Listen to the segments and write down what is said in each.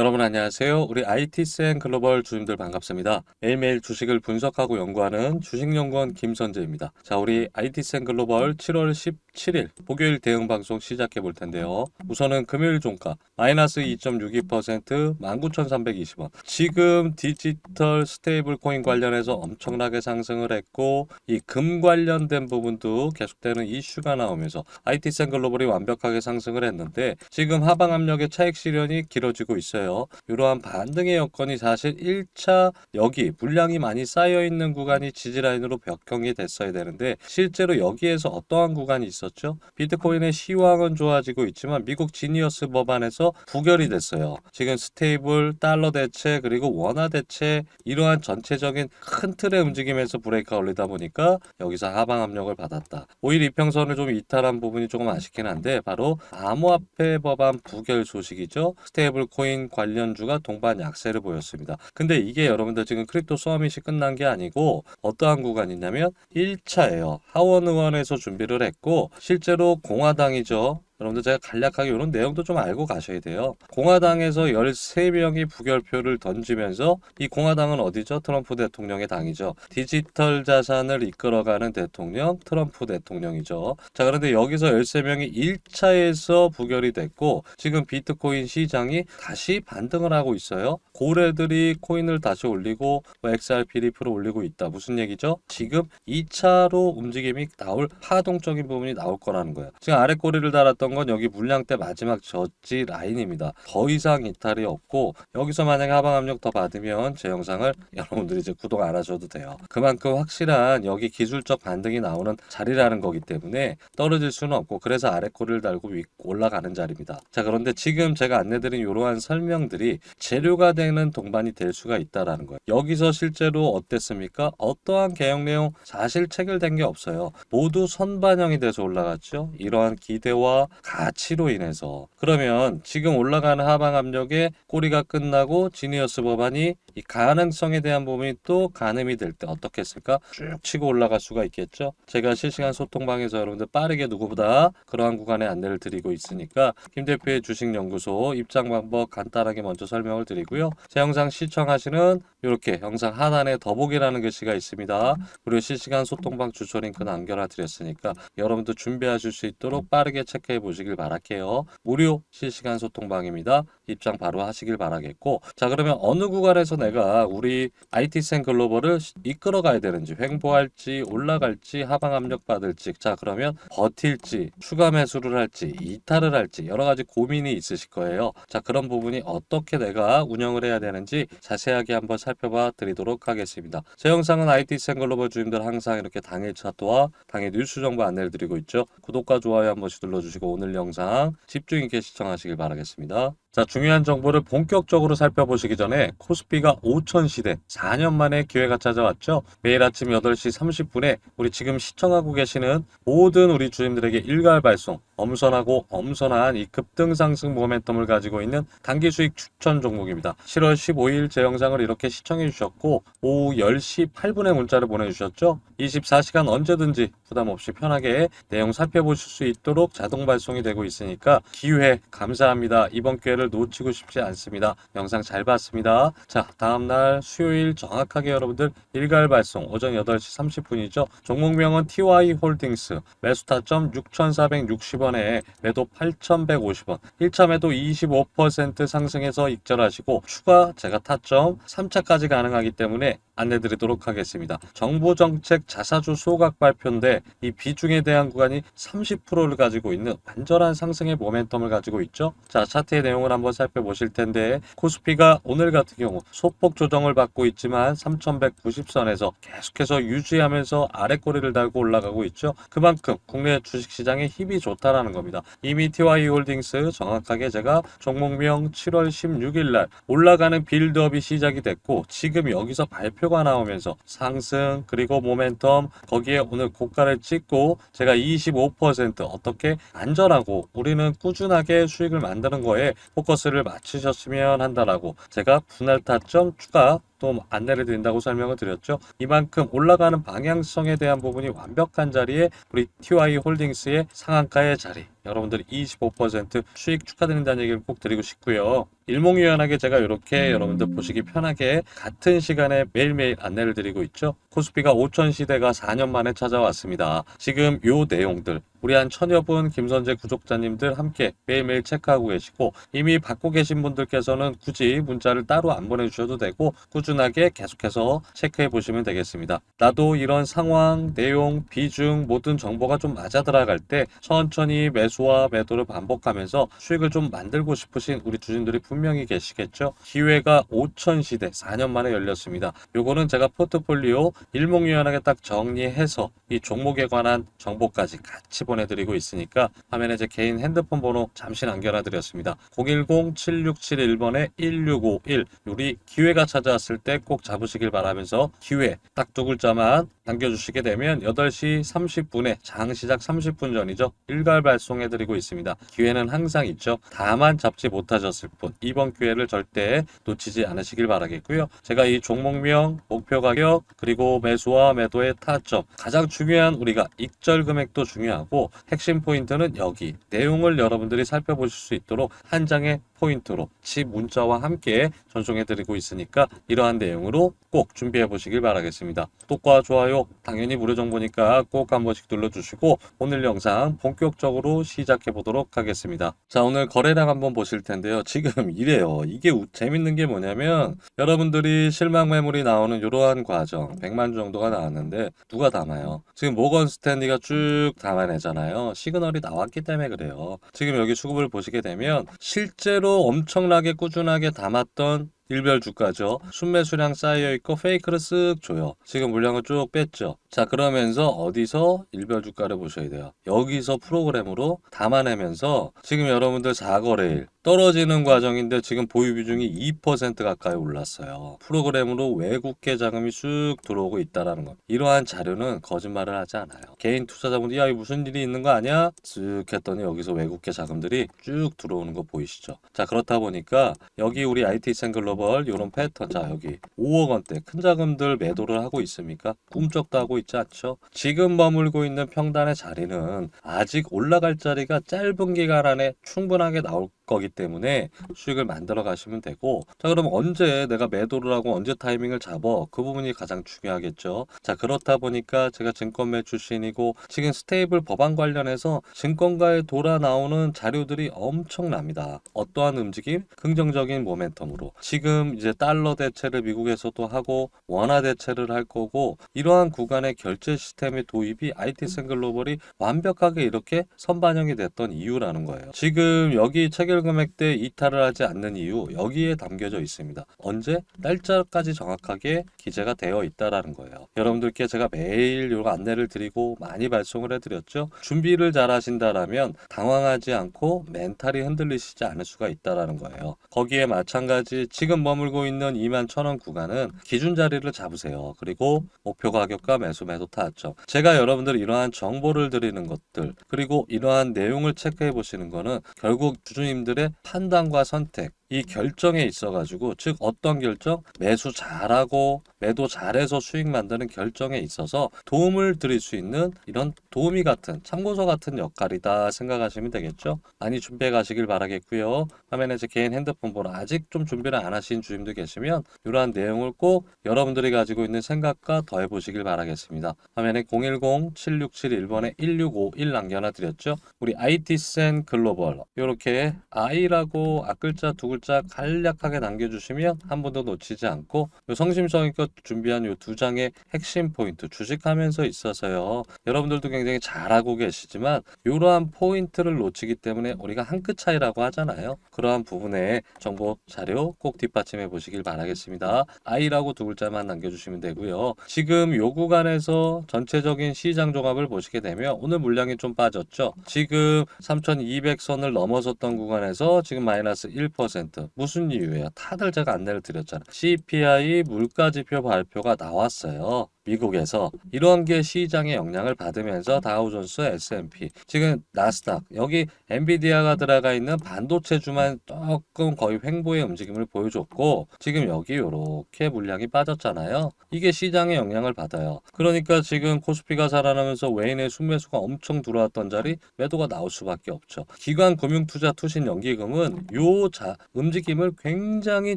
여러분 안녕하세요. 우리 IT센 글로벌 주님들 반갑습니다. 매일매일 주식을 분석하고 연구하는 주식연구원 김선재입니다. 자, 우리 IT센 글로벌 7월 17일 목요일 대응 방송 시작해 볼 텐데요. 우선은 금요일 종가 마이너스 2.62% 19,320원. 지금 디지털 스테이블 코인 관련해서 엄청나게 상승을 했고 이 금 관련된 부분도 계속되는 이슈가 나오면서 IT센 글로벌이 완벽하게 상승을 했는데 지금 하방 압력의 차익 실현이 길어지고 있어요. 이러한 반등의 여건이 사실 1차 여기 물량이 많이 쌓여 있는 구간이 지지라인으로 벽형이 됐어야 되는데 실제로 여기에서 어떠한 구간이 있었죠? 비트코인의 시황은 좋아지고 있지만 미국 지니어스 법안에서 부결이 됐어요. 지금 스테이블, 달러 대체 그리고 원화 대체 이러한 전체적인 큰 틀의 움직임에서 브레이크가 올리다 보니까 여기서 하방 압력을 받았다. 오히려 이평선을 좀 이탈한 부분이 조금 아쉽긴 한데 바로 암호화폐 법안 부결 소식이죠. 스테이블 코인 관 련주가 동반 약세를 보였습니다. 근데 이게 여러분들 지금 크립토 서밋이 끝난 게 아니고 어떠한 구간이냐면 1차예요. 하원 의원에서 준비를 했고 실제로 공화당이죠. 여러분들 제가 간략하게 이런 내용도 좀 알고 가셔야 돼요. 공화당에서 13명이 부결표를 던지면서 이 공화당은 어디죠? 트럼프 대통령의 당이죠. 디지털 자산을 이끌어가는 대통령, 트럼프 대통령이죠. 자, 그런데 여기서 13명이 1차에서 부결이 됐고 지금 비트코인 시장이 다시 반등을 하고 있어요. 고래들이 코인을 다시 올리고 뭐 XRP 리프를 올리고 있다. 무슨 얘기죠? 지금 2차로 움직임이 나올 파동적인 부분이 나올 거라는 거예요. 지금 아래 꼬리를 달았던 건 여기 물량 때 마지막 저지 라인입니다. 더 이상 이탈이 없고 여기서 만약에 하방 압력 더 받으면 제 영상을 여러분들이 이제 구독 안 하셔도 돼요. 그만큼 확실한 여기 기술적 반등이 나오는 자리라는 거기 때문에 떨어질 수는 없고 그래서 아래 꼬리를 달고 위 올라가는 자리입니다. 자 그런데 지금 제가 안내드린 이러한 설명들이 재료가 되는 동반이 될 수가 있다라는 거예요. 여기서 실제로 어땠습니까? 어떠한 개혁 내용 사실 체결된 게 없어요. 모두 선반영이 돼서 올라갔죠. 이러한 기대와 가치로 인해서. 그러면 지금 올라가는 하방 압력의 꼬리가 끝나고 지니어스 법안이 이 가능성에 대한 부분이 또 가늠이 될 때 어떻게 했을까? 쭉 치고 올라갈 수가 있겠죠. 제가 실시간 소통방에서 여러분들 빠르게 누구보다 그러한 구간에 안내를 드리고 있으니까 김 대표의 주식연구소 입장 방법 간단하게 먼저 설명을 드리고요. 제 영상 시청하시는 이렇게 영상 하단에 더보기라는 글씨가 있습니다. 그리고 실시간 소통방 주소 링크 남겨놔 드렸으니까 여러분도 준비하실 수 있도록 빠르게 체크해 보시길 바랄게요. 무료 실시간 소통방입니다. 입장 바로 하시길 바라겠고 자 그러면 어느 구간에서 내가 우리 IT센 글로벌을 이끌어 가야 되는지 횡보할지 올라갈지 하방 압력 받을지 자 그러면 버틸지 추가 매수를 할지 이탈을 할지 여러 가지 고민이 있으실 거예요. 자 그런 부분이 어떻게 내가 운영을 해야 되는지 자세하게 한번 살펴봐 드리도록 하겠습니다. 제 영상은 IT센 글로벌 주님들 항상 이렇게 당일 차트와 당일 뉴스 정보 안내를 드리고 있죠. 구독과 좋아요 한 번씩 눌러주시고 오늘 영상 집중 있게 시청하시길 바라겠습니다. 자, 중요한 정보를 본격적으로 살펴보시기 전에 코스피가 5천 시대 4년 만에 기회가 찾아왔죠. 매일 아침 8시 30분에 우리 지금 시청하고 계시는 모든 우리 주님들에게 일괄 발송, 엄선하고 엄선한 이 급등 상승 모멘텀을 가지고 있는 단기 수익 추천 종목입니다. 7월 15일 제 영상을 이렇게 시청해 주셨고 오후 10시 8분에 문자를 보내주셨죠. 24시간 언제든지 부담 없이 편하게 내용 살펴보실 수 있도록 자동 발송이 되고 있으니까 기회 감사합니다. 이번 기회를 놓치고 싶지 않습니다. 영상 잘 봤습니다. 자, 다음날 수요일 정확하게 여러분들 일괄 발송 오전 8시 30분이죠. 종목명은 TY 홀딩스 매수 타점 6,460원 에 매도 8,150원 1차 매도 25% 상승해서 익절하시고 추가 제가 타점 3차까지 가능하기 때문에 안내드리도록 하겠습니다. 정보정책 자사주 소각 발표인데 이 비중에 대한 구간이 30%를 가지고 있는 완전한 상승의 모멘텀을 가지고 있죠. 자 차트의 내용을 한번 살펴보실 텐데 코스피가 오늘 같은 경우 소폭 조정을 받고 있지만 3190선에서 계속해서 유지하면서 아래 꼬리를 달고 올라가고 있죠. 그만큼 국내 주식시장의 힘이 좋다 라는 겁니다. 이미 TY 홀딩스 정확하게 제가 종목명 7월 16일 날 올라가는 빌드업이 시작이 됐고 지금 여기서 발표가 나오면서 상승 그리고 모멘텀 거기에 오늘 고가를 찍고 제가 25% 어떻게 안전하고 우리는 꾸준하게 수익을 만드는 거에 포커스를 맞추셨으면 한다라고 제가 분할 타점 추가 또 안내를 드린다고 설명을 드렸죠. 이만큼 올라가는 방향성에 대한 부분이 완벽한 자리에 우리 TY 홀딩스의 상한가의 자리 여러분들이 25% 수익 축하드린다는 얘기를 꼭 드리고 싶고요. 일목요연하게 제가 이렇게 여러분들 보시기 편하게 같은 시간에 매일매일 안내를 드리고 있죠. 코스피가 5천 시대가 4년 만에 찾아왔습니다. 지금 요 내용들 우리 한 천여 분 김선재 구독자님들 함께 매일매일 체크하고 계시고 이미 받고 계신 분들께서는 굳이 문자를 따로 안 보내주셔도 되고 꾸준하게 계속해서 체크해 보시면 되겠습니다. 나도 이런 상황, 내용, 비중 모든 정보가 좀 맞아 들어갈 때 천천히 매수 와 매도를 반복하면서 수익을 좀 만들고 싶으신 우리 주진들이 분명히 계시겠죠. 기회가 5천 시대 4년 만에 열렸습니다. 요거는 제가 포트폴리오 일목요연하게 딱 정리해서 이 종목에 관한 정보까지 같이 보내드리고 있으니까 화면에 제 개인 핸드폰 번호 잠시 남겨놔 드렸습니다. 010-7671번에 1651 우리 기회가 찾아왔을 때 꼭 잡으시길 바라면서 기회 딱 두 글자만 남겨주시게 되면 8시 30분에 장 시작 30분 전이죠. 일괄 발송해드리고 있습니다. 기회는 항상 있죠. 다만 잡지 못하셨을 뿐 이번 기회를 절대 놓치지 않으시길 바라겠고요. 제가 이 종목명, 목표 가격, 그리고 매수와 매도의 타점 가장 중요한 우리가 익절 금액도 중요하고 핵심 포인트는 여기 내용을 여러분들이 살펴보실 수 있도록 한 장의 포인트로 치 문자와 함께 전송해드리고 있으니까 이러한 내용으로 꼭 준비해 보시길 바라겠습니다. 구독과 좋아요 당연히 무료 정보니까 꼭 한 번씩 눌러주시고 오늘 영상 본격적으로 시작해 보도록 하겠습니다. 자 오늘 거래량 한번 보실 텐데요. 지금 이래요. 이게 우- 재밌는 게 뭐냐면 여러분들이 실망 매물이 나오는 이러한 과정 100만 주 정도가 나왔는데 누가 담아요? 지금 모건 스탠리가 쭉 담아내잖아요. 시그널이 나왔기 때문에 그래요. 지금 여기 수급을 보시게 되면 실제로 엄청나게 꾸준하게 담았던 일별 주가죠. 순매수량 쌓여 있고 페이크를 쓱 줘요. 지금 물량을 쭉 뺐죠. 자 그러면서 어디서 일별 주가를 보셔야 돼요. 여기서 프로그램으로 담아내면서 지금 여러분들 4거래일 떨어지는 과정인데 지금 보유 비중이 2% 가까이 올랐어요. 프로그램으로 외국계 자금이 쑥 들어오고 있다라는 것. 이러한 자료는 거짓말을 하지 않아요. 개인 투자자분들이 야, 이 무슨 일이 있는 거 아니야? 쓱 했더니 여기서 외국계 자금들이 쭉 들어오는 거 보이시죠? 자, 그렇다 보니까 여기 우리 IT 생글로벌 이런 패턴 자, 여기 5억 원대 큰 자금들 매도를 하고 있습니까? 꿈쩍도 하고 있지 않죠? 지금 머물고 있는 평단의 자리는 아직 올라갈 자리가 짧은 기간 안에 충분하게 나올 거기 때문에 수익을 만들어 가시면 되고. 자 그럼 언제 내가 매도를 하고 언제 타이밍을 잡어? 그 부분이 가장 중요하겠죠. 자 그렇다 보니까 제가 증권매 출신이고 지금 스테이블 법안 관련해서 증권가에 돌아 나오는 자료들이 엄청납니다. 어떠한 움직임? 긍정적인 모멘텀으로. 지금 이제 달러 대체를 미국에서도 하고 원화 대체를 할 거고 이러한 구간의 결제 시스템의 도입이 IT 생글로벌이 완벽하게 이렇게 선반영이 됐던 이유라는 거예요. 지금 여기 체결 금액대 이탈을 하지 않는 이유 여기에 담겨져 있습니다. 언제 날짜까지 정확하게 기재가 되어 있다라는 거예요. 여러분들께 제가 매일 요 안내를 드리고 많이 발송을 해드렸죠. 준비를 잘 하신다라면 당황하지 않고 멘탈이 흔들리시지 않을 수가 있다라는 거예요. 거기에 마찬가지 지금 머물고 있는 2만 천원 구간은 기준 자리를 잡으세요. 그리고 목표 가격과 매수 매도 타점. 제가 여러분들 이러한 정보를 드리는 것들 그리고 이러한 내용을 체크해 보시는 거는 결국 주주님들 의 판단과 선택 이 결정에 있어 가지고 즉 어떤 결정? 매수 잘하고 매도 잘해서 수익 만드는 결정에 있어서 도움을 드릴 수 있는 이런 도우미 같은 참고서 같은 역할이다 생각하시면 되겠죠? 많이 준비해 가시길 바라겠고요. 화면에 제 개인 핸드폰 번호 아직 좀 준비를 안 하신 주님도 계시면 이러한 내용을 꼭 여러분들이 가지고 있는 생각과 더해 보시길 바라겠습니다. 화면에 010-7671번에 1651 남겨놔 드렸죠? 우리 IT센 글로벌 이렇게 I라고 앞글자 두 글자 간략하게 남겨주시면 한 번도 놓치지 않고 요 성심성의껏 준비한 요 두 장의 핵심 포인트 주식하면서 있어서요. 여러분들도 굉장히 잘하고 계시지만 이러한 포인트를 놓치기 때문에 우리가 한 끗 차이라고 하잖아요. 그러한 부분에 정보 자료 꼭 뒷받침해 보시길 바라겠습니다. I라고 두 글자만 남겨주시면 되고요. 지금 요 구간에서 전체적인 시장 종합을 보시게 되면 오늘 물량이 좀 빠졌죠? 지금 3200선을 넘어섰던 구간에서 지금 마이너스 1% 무슨 이유예요? 다들 제가 안내를 드렸잖아요. CPI 물가지표 발표가 나왔어요. 미국에서 이런 게 시장의 영향을 받으면서 다우존스, S&P, 지금 나스닥 여기 엔비디아가 들어가 있는 반도체주만 조금 거의 횡보의 움직임을 보여줬고 지금 여기 이렇게 물량이 빠졌잖아요. 이게 시장의 영향을 받아요. 그러니까 지금 코스피가 살아나면서 외인의 순매수가 엄청 들어왔던 자리 매도가 나올 수밖에 없죠. 기관 금융투자 투신 연기금은 요 자, 움직임을 굉장히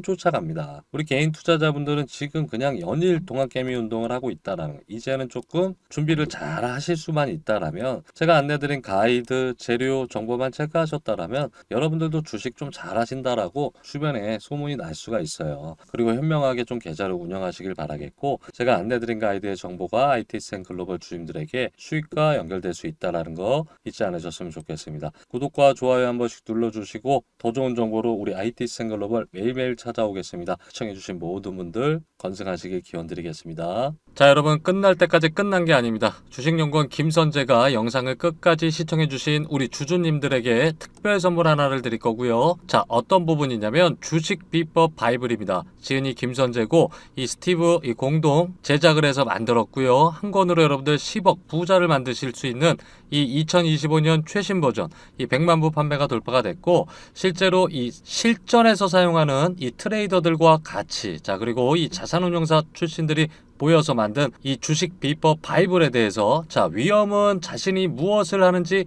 쫓아갑니다. 우리 개인 투자자분들은 지금 그냥 연일 동안 개미 운동을 하고 있다 라는 거. 이제는 조금 준비를 잘 하실 수만 있다라면 제가 안내드린 가이드 재료 정보만 체크하셨다라면 여러분들도 주식 좀 잘 하신다라고 주변에 소문이 날 수가 있어요. 그리고 현명하게 좀 계좌를 운영하시길 바라겠고 제가 안내드린 가이드의 정보가 IT센 글로벌 주임들에게 수익과 연결될 수 있다라는 거 잊지 않으셨으면 좋겠습니다. 구독과 좋아요 한 번씩 눌러주시고 더 좋은 정보로 우리 IT센 글로벌 매일매일 찾아오겠습니다. 시청해주신 모든 분들 건승하시길 기원 드리겠습니다. 자 여러분 끝날 때까지 끝난 게 아닙니다. 주식연구원 김선재가 영상을 끝까지 시청해주신 우리 주주님들에게 특별 선물 하나를 드릴 거고요. 자 어떤 부분이냐면 주식 비법 바이블입니다. 지은이 김선재고 이 스티브 이 공동 제작을 해서 만들었고요. 한 권으로 여러분들 10억 부자를 만드실 수 있는 이 2025년 최신 버전 이 100만 부 판매가 돌파가 됐고 실제로 이 실전에서 사용하는 이 트레이더들과 같이 자 그리고 이 자산운용사 출신들이 모여서 만든 이 주식 비법 바이블에 대해서 자 위험은 자신이 무엇을 하는지